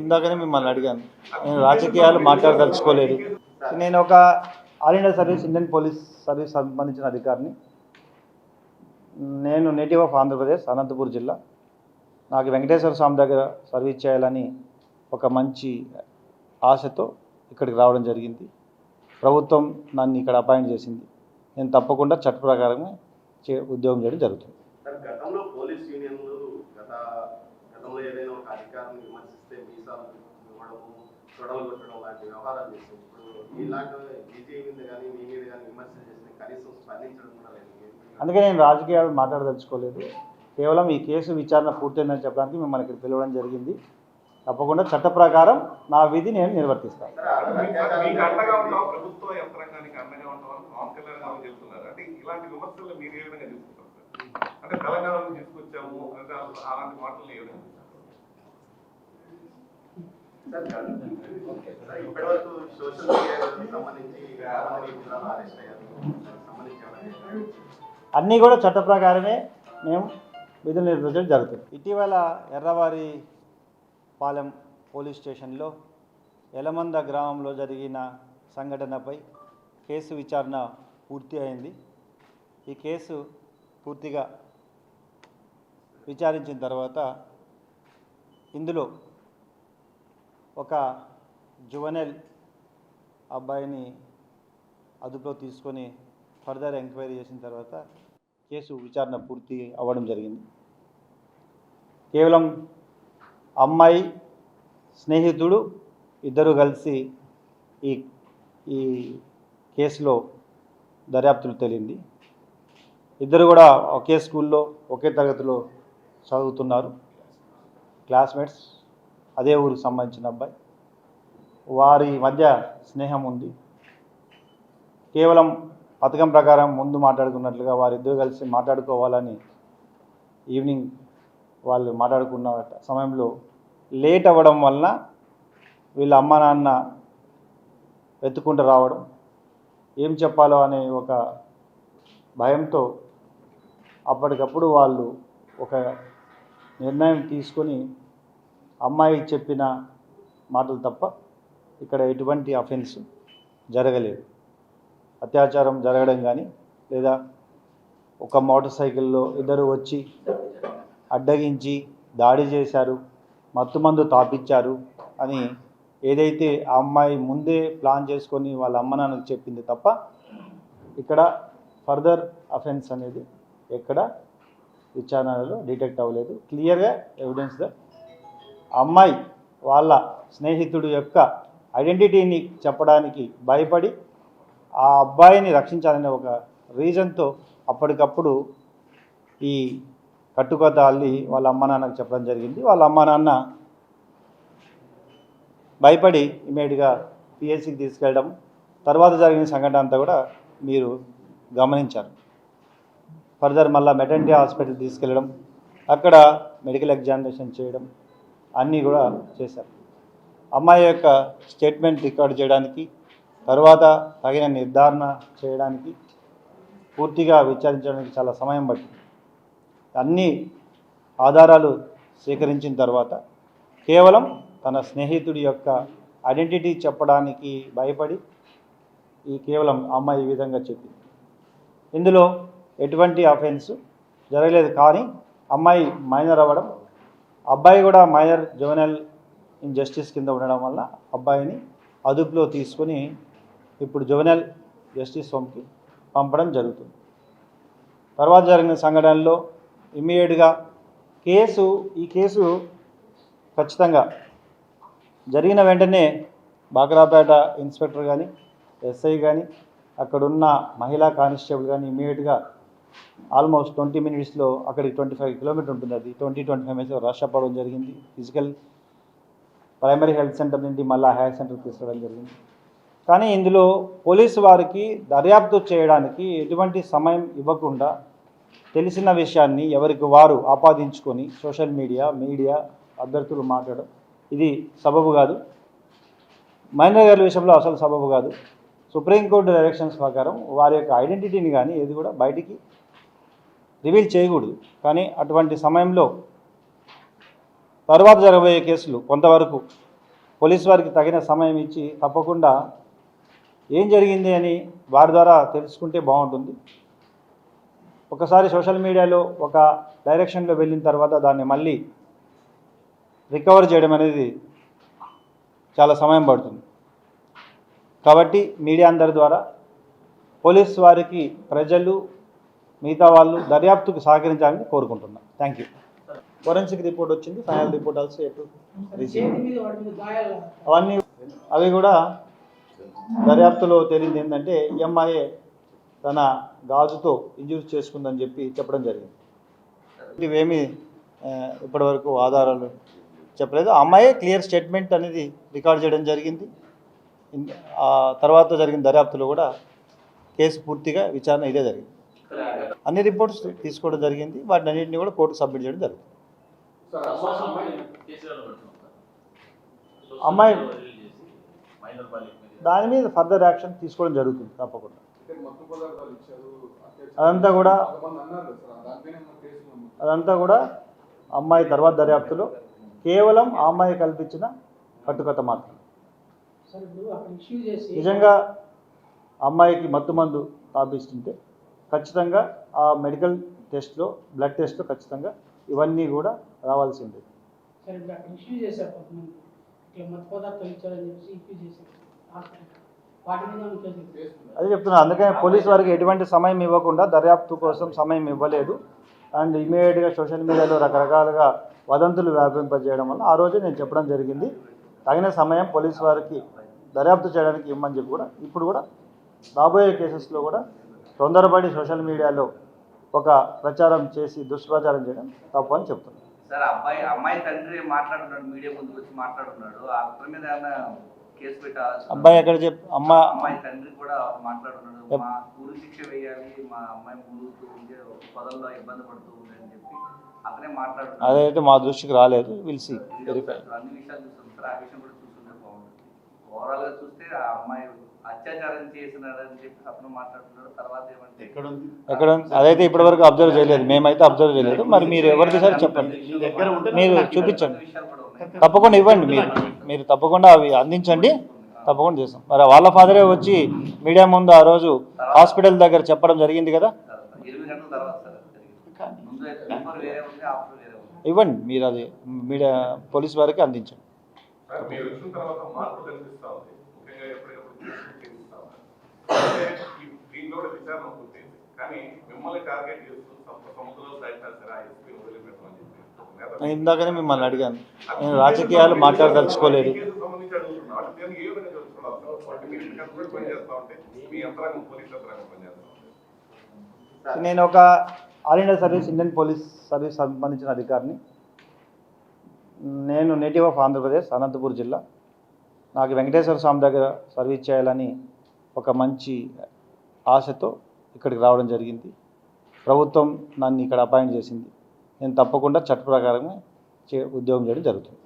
ఇందాకనే మిమ్మల్ని అడిగాను. నేను రాజకీయాలు మాట్లాడదలుచుకోలేదు. నేను ఒక all India service Indian police service సంబంధించిన అధికారిని. నేను నేటివ్ ఆఫ్ ఆంధ్రప్రదేశ్ అనంతపూర్ జిల్లా. నాకు వెంకటేశ్వర స్వామి దగ్గర సర్వీస్ చేయాలని ఒక మంచి ఆశతో ఇక్కడికి రావడం జరిగింది. ప్రభుత్వం నన్ను ఇక్కడ అపాయింట్ చేసింది. నేను తప్పకుండా చట్ట ప్రకారమే చే ఉద్యోగం చేయడం జరుగుతుంది. తొడవలు కొట్టడం లాంటి వ్యవహారాలు చేస్తాం ఇప్పుడు ఇలాంటి బీజేపీ మీద కానీ మీ మీద కానీ విమర్శలు చేస్తే కనీసం స్పందించడం కూడా లేదు. అందుకే నేను రాజకీయాలు మాట్లాడదలుచుకోలేదు. కేవలం ఈ కేసు విచారణ పూర్తయిందని చెప్పడానికి మిమ్మల్ని ఇక్కడ పిలవడం జరిగింది. తప్పకుండా చట్ట ప్రకారం నా విధి నేను నిర్వర్తిస్తాను. అంటే తెలంగాణలో తీసుకొచ్చాము అలాంటి మాటలు సోషల్ మీడియాకి సంబంధించి అరెస్ట్ అయ్యారు అన్నీ కూడా చట్ట ప్రకారమే మేము విధులు నిర్వహించడం జరుగుతుంది. ఇటీవల ఎర్రవారి పాలెం పోలీస్ స్టేషన్లో ఎలమంద గ్రామంలో జరిగిన సంఘటనపై కేసు విచారణ పూర్తి అయింది. ఈ కేసు పూర్తిగా విచారించిన తర్వాత ఇందులో ఒక జువనెల్ అబ్బాయిని అదుపులో తీసుకొని ఫర్దర్ ఎంక్వైరీ చేసిన తర్వాత కేసు విచారణ పూర్తి అవ్వడం జరిగింది. కేవలం అమ్మాయి స్నేహితుడు ఇద్దరు కలిసి ఈ ఈ కేసులో దర్యాప్తులు తేలింది. ఇద్దరు కూడా ఒకే స్కూల్లో ఒకే తరగతిలో చదువుతున్నారు. క్లాస్మేట్స్ అదే ఊరికి సంబంధించిన అబ్బాయి. వారి మధ్య స్నేహం ఉంది. కేవలం పథకం ప్రకారం ముందు మాట్లాడుకున్నట్లుగా వారిద్దరు కలిసి మాట్లాడుకోవాలని ఈవినింగ్ వాళ్ళు మాట్లాడుకున్న సమయంలో లేట్ అవ్వడం వలన వీళ్ళ అమ్మ నాన్న వెతుక్కుంటూ రావడం. ఏం చెప్పాలో అనే ఒక భయంతో అప్పటికప్పుడు వాళ్ళు ఒక నిర్ణయం తీసుకొని అమ్మాయి చెప్పిన మాటలు తప్ప ఇక్కడ ఎటువంటి అఫెన్స్ జరగలేదు. అత్యాచారం జరగడం కానీ లేదా ఒక మోటార్ సైకిల్లో ఇద్దరు వచ్చి అడ్డగించి దాడి చేశారు మత్తుమందు తాపించారు అని ఏదైతే ఆ అమ్మాయి ముందే ప్లాన్ చేసుకొని వాళ్ళ అమ్మ నాన్నకు చెప్పింది తప్ప ఇక్కడ ఫర్దర్ అఫెన్స్ అనేది ఎక్కడ విచారణలో డిటెక్ట్ అవ్వలేదు. క్లియర్గా ఎవిడెన్స్ ద అమ్మాయి వాళ్ళ స్నేహితుడు యొక్క ఐడెంటిటీని చెప్పడానికి భయపడి ఆ అబ్బాయిని రక్షించాలనే ఒక రీజన్తో అప్పటికప్పుడు ఈ కట్టుకథ అల్లి వాళ్ళ అమ్మ నాన్నకు చెప్పడం జరిగింది. వాళ్ళ అమ్మ నాన్న భయపడి ఇమీడియట్గా పిఎస్సికి తీసుకెళ్ళడం తర్వాత జరిగిన సంఘటన అంతా కూడా మీరు గమనించారు. ఫర్దర్ మళ్ళీ మెటర్నిటీ హాస్పిటల్ తీసుకెళ్ళడం అక్కడ మెడికల్ ఎగ్జామినేషన్ చేయడం అన్నీ కూడా చేశారు. అమ్మాయి యొక్క స్టేట్మెంట్ రికార్డ్ చేయడానికి తర్వాత తగిన నిర్ధారణ చేయడానికి పూర్తిగా విచారించడానికి చాలా సమయం పట్టింది. అన్ని ఆధారాలు సేకరించిన తర్వాత కేవలం తన స్నేహితుడి యొక్క ఐడెంటిటీ చెప్పడానికి భయపడి ఈ కేవలం అమ్మాయి ఈ విధంగా చెప్పింది. ఇందులో ఎటువంటి అఫెన్స్ జరగలేదు కానీ అమ్మాయి మైనర్ అవ్వడం అబ్బాయి కూడా మైనర్ జువెనల్ ఇన్జస్టిస్ కింద ఉండడం వల్ల అబ్బాయిని అదుపులో తీసుకొని ఇప్పుడు జువెనల్ జస్టిస్ హోమ్కి పంపడం జరుగుతుంది. తర్వాత జరిగిన సంఘటనలో ఇమ్మీడియట్గా కేసు ఈ కేసు ఖచ్చితంగా జరిగిన వెంటనే బాగ్రాపేట ఇన్స్పెక్టర్ కానీ ఎస్ఐ కానీ అక్కడున్న మహిళా కానిస్టేబుల్ కానీ ఇమ్మీడియట్గా ఆల్మోస్ట్ ట్వంటీ మినిట్స్లో అక్కడికి ట్వంటీ ఫైవ్ కిలోమీటర్ ఉంటుంది అది. ట్వంటీ ట్వంటీ ఫైవ్ మినిట్స్లో రష్ అవ్వడం జరిగింది. ఫిజికల్ ప్రైమరీ హెల్త్ సెంటర్ నుండి మళ్ళీ హెల్త్ సెంటర్ తీసుకురావడం జరిగింది. కానీ ఇందులో పోలీసు వారికి దర్యాప్తు చేయడానికి ఎటువంటి సమయం ఇవ్వకుండా తెలిసిన విషయాన్ని ఎవరికి వారు ఆపాదించుకొని సోషల్ మీడియా మీడియా అభ్యర్థులు మాట్లాడడం ఇది సబబు కాదు. మైనర్ గారి విషయంలో అసలు సబబు కాదు. సుప్రీంకోర్టు డైరెక్షన్స్ ప్రకారం వారి యొక్క ఐడెంటిటీని కానీ ఏది కూడా బయటికి రివీల్ చేయకూడదు. కానీ అటువంటి సమయంలో తర్వాత జరగబోయే కేసులు కొంతవరకు పోలీస్ వారికి తగిన సమయం ఇచ్చి తప్పకుండా ఏం జరిగింది అని వారి ద్వారా తెలుసుకుంటే బాగుంటుంది. ఒకసారి సోషల్ మీడియాలో ఒక డైరెక్షన్లో వెళ్ళిన తర్వాత దాన్ని మళ్ళీ రికవర్ చేయడం అనేది చాలా సమయం పడుతుంది. కాబట్టి మీడియా అందరి ద్వారా పోలీస్ వారికి ప్రజలు మిగతా వాళ్ళు దర్యాప్తుకు సహకరించాలని కోరుకుంటున్నాను థ్యాంక్ యూ ఫోరెన్సిక్ రిపోర్ట్ వచ్చింది ఫైనల్ రిపోర్ట్ ఆల్సో ఎటు అవన్నీ అవి కూడా దర్యాప్తులో తేలింది ఏంటంటే ఎంఐఏ తన గాజుతో ఇంజూరీ చేసుకుందని చెప్పి చెప్పడం జరిగింది. ఇవేమి ఇప్పటివరకు ఆధారాలు చెప్పలేదు. అమ్మాయి క్లియర్ స్టేట్మెంట్ అనేది రికార్డ్ చేయడం జరిగింది. ఆ తర్వాత జరిగిన దర్యాప్తులో కూడా కేసు పూర్తిగా విచారణ ఇదే జరిగింది. అన్ని రిపోర్ట్స్ తీసుకోవడం జరిగింది. వాటిని అన్నింటినీ కూడా కోర్టుకు సబ్మిట్ చేయడం జరిగింది అమ్మాయి దాని మీద ఫర్దర్ యాక్షన్ తీసుకోవడం జరుగుతుంది తప్పకుండా. అదంతా కూడా అదంతా కూడా అమ్మాయి తర్వాత దర్యాప్తులో కేవలం ఆ అమ్మాయి కల్పించిన కట్టుకథ మాత్రం నిజంగా అమ్మాయికి మత్తు మందు తాపిస్తుంటే ఖచ్చితంగా ఆ మెడికల్ టెస్ట్లో బ్లడ్ టెస్ట్లో ఖచ్చితంగా ఇవన్నీ కూడా కేసు పెట్టారా? అదే చెప్తున్నా అందుకని పోలీస్ వారికి ఎటువంటి సమయం ఇవ్వకుండా దర్యాప్తు కోసం సమయం ఇవ్వలేదు. అండ్ ఇమీడియట్గా సోషల్ మీడియాలో రకరకాలుగా వదంతులు వ్యాపింపజేయడం వల్ల ఆ రోజే నేను చెప్పడం జరిగింది. తగిన సమయం పోలీస్ వారికి దర్యాప్తు చేయడానికి ఇవ్వమని చెప్పి కూడా ఇప్పుడు కూడా రాబోయే కేసెస్లో కూడా తొందరపడి సోషల్ మీడియాలో ఒక ప్రచారం చేసి దుష్ప్రచారం చేయడం తప్పు అని చెప్తున్నాను సార్ అబ్బాయి అమ్మాయి తండ్రి మాట్లాడుతున్నాడు మీడియా ముందుకు వచ్చి మాట్లాడుతున్నాడు. ఆ అతని మీద కేసు పెట్టాలి అబ్బాయి ఎక్కడ చెప్ అమ్మ అమ్మాయి తండ్రి కూడా మాట్లాడుతున్నాడు. మా శిక్ష వేయాలి మా అమ్మాయి ఒక పదంలో ఇబ్బంది పడుతూ ఉంది అని చెప్పి అతనే మాట్లాడుతున్నాడు. అదైతే మా దృష్టికి రాలేదు. విల్సి వెరిఫై అన్ని విషయాలు చూస్తాం సార్ ఆ విషయం కూడా చూస్తుంటే బాగుంటుంది. ఓవరాల్గా చూస్తే ఆ అమ్మాయి అత్యాచారం చేసినాడని చెప్పి అతను మాట్లాడుతున్నాడు తర్వాత ఏమంటే ఎక్కడ ఉంది? అదైతే ఇప్పటివరకు అబ్జర్వ్ చేయలేదు. మేమైతే అబ్జర్వ్ చేయలేదు. మరి మీరు ఎవరు తీసారో చెప్పండి. మీరు చూపించండి. తప్పకుండా ఇవ్వండి మీరు. మీరు తప్పకుండా అవి అందించండి. తప్పకుండా చేస్తాం. మరి వాళ్ళ ఫాదరే వచ్చి మీడియా ముందు ఆ రోజు హాస్పిటల్ దగ్గర చెప్పడం జరిగింది కదా? సార్ ఇవ్వండి. మీరు అది మీడియా పోలీస్ వారికి అందించండి సార్ మీరు వచ్చిన తర్వాత మార్పు కనిపిస్తా ఉంది ముఖ్యంగా ఎప్పటికప్పుడు కేసులు చేయిస్తా ఉన్నారు అంటే ఈ పూర్తయింది కానీ మిమ్మల్ని టార్గెట్ చేస్తూ సమ- సముద్రంలో ప్రయత్నాలు ఆ ఎస్పీ వదిలిపెట్టమని చెప్పి నేను ఇందాకనే మిమ్మల్ని అడిగాను. నేను రాజకీయాలు మాట్లాడదలుచుకోలేదు. నేను ఒక all India service Indian police service సంబంధించిన అధికారిని. నేను నేటివ్ ఆఫ్ ఆంధ్రప్రదేశ్ అనంతపూర్ జిల్లా. నాకు వెంకటేశ్వర స్వామి దగ్గర సర్వీస్ చేయాలని ఒక మంచి ఆశతో ఇక్కడికి రావడం జరిగింది. ప్రభుత్వం నన్ను ఇక్కడ అపాయింట్ చేసింది. నేను తప్పకుండా చట్ట ప్రకారమే చే ఉద్యోగం చేయడం జరుగుతుంది.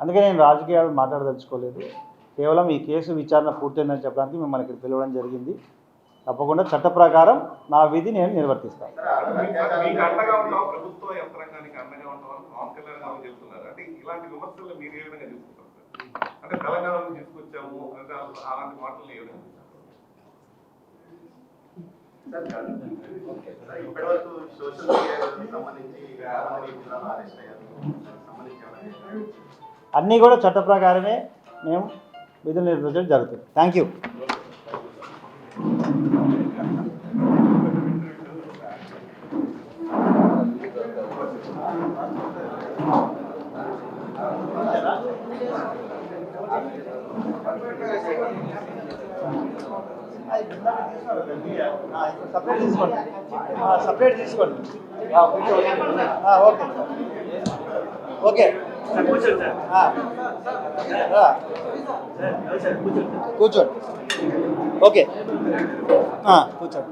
అందుకే నేను రాజకీయాలు మాట్లాడదలుచుకోలేదు. కేవలం ఈ కేసు విచారణ పూర్తయిందని చెప్పడానికి మిమ్మల్ని ఇక్కడ పిలవడం జరిగింది. తప్పకుండా చట్ట ప్రకారం నా విధి నేను నిర్వర్తిస్తాను. ఇప్పటివరకు సోషల్ మీడియాకి సంబంధించి అరెస్ట్ అయ్యారు. సంబంధించి అన్నీ కూడా చట్ట ప్రకారమే మేము విధులు నిర్వహించడం జరుగుతుంది. థ్యాంక్ యూ సపరేట్ తీసుకోండి. సపరేట్ తీసుకోండి ఓకే. ఓకే. కూర్చోండి. ఓకే. కూర్చోండి.